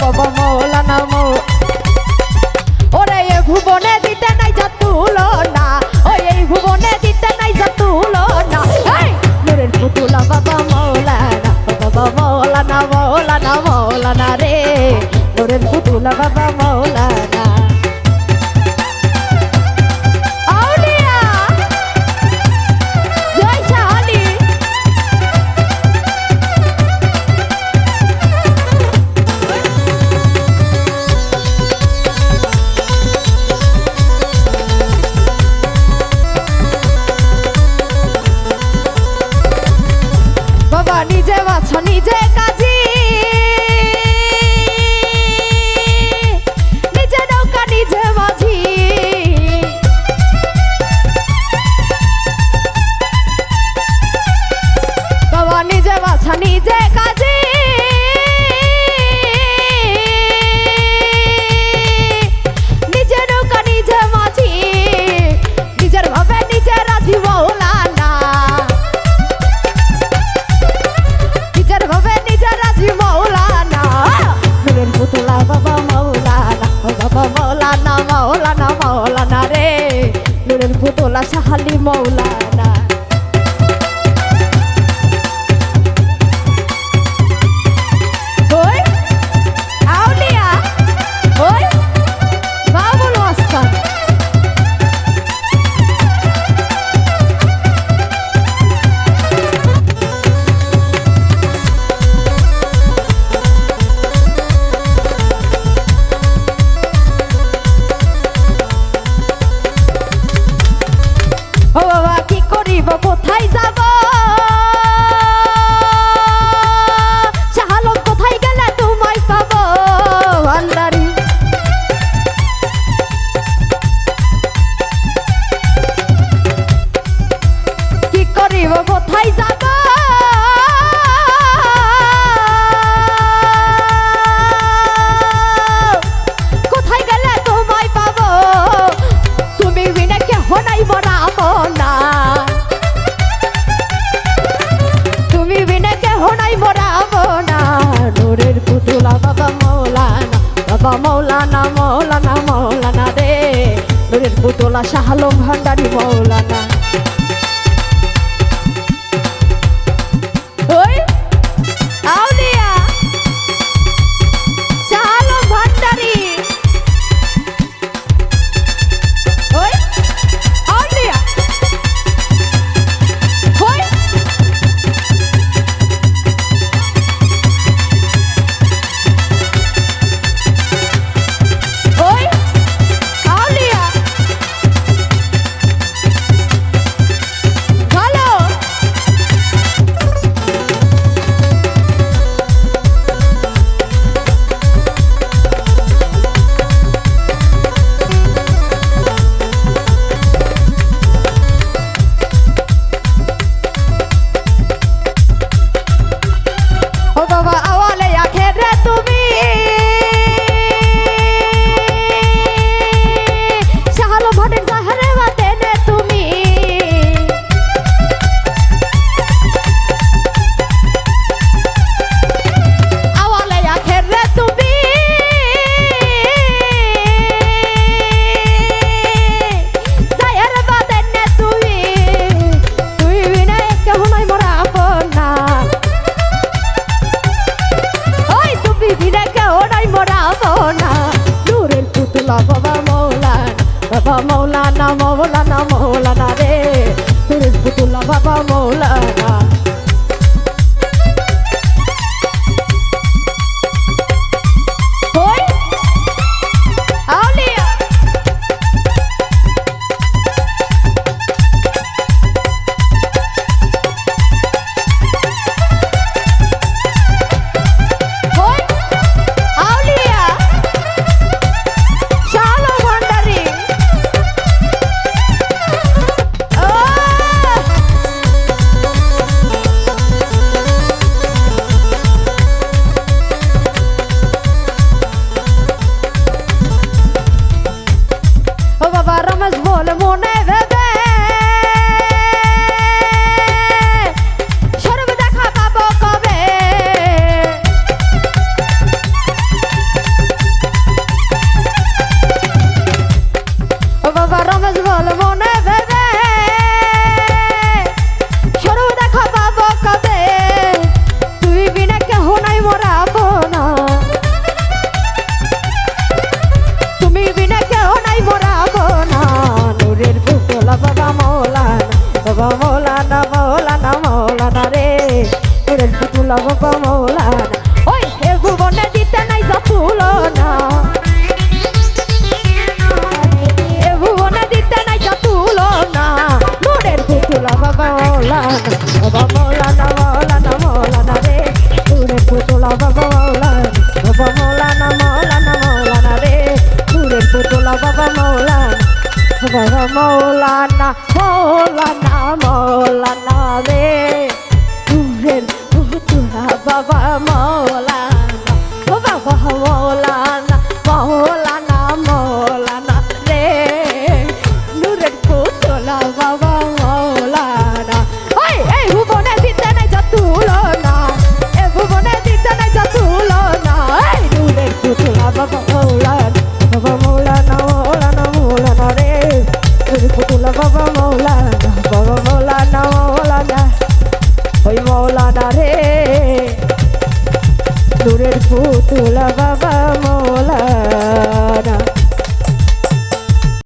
কব মৌলানা মৌ। ওরে এ ভুবনে দিতে নাই যা তুলো না ও এই ভুবনে দিতে নাই যা তুলো না নূরের পুতুলা বাবা মৌলানা বাবা মৌলানা মৌলানা মৌলানা রে। নূরের পুতুলা বাবা মৌলানা। বাছো নিজে কাজ শাহালি মৌলা। কোথায় যাব? মাওলা শাহালম ভান্ডারি মাওলানা মৌলানা মৌলানা রে। ফিরোজপুতুল্লা বাবা মৌলানা। মৌলানা মৌলানা মৌলানা রে। নূরের পুতলা বাবা মৌলানা বাবা মৌলানা মৌলানা মৌলানা রে। নূরের পুতলা বাবা মৌলানা। গোলাপ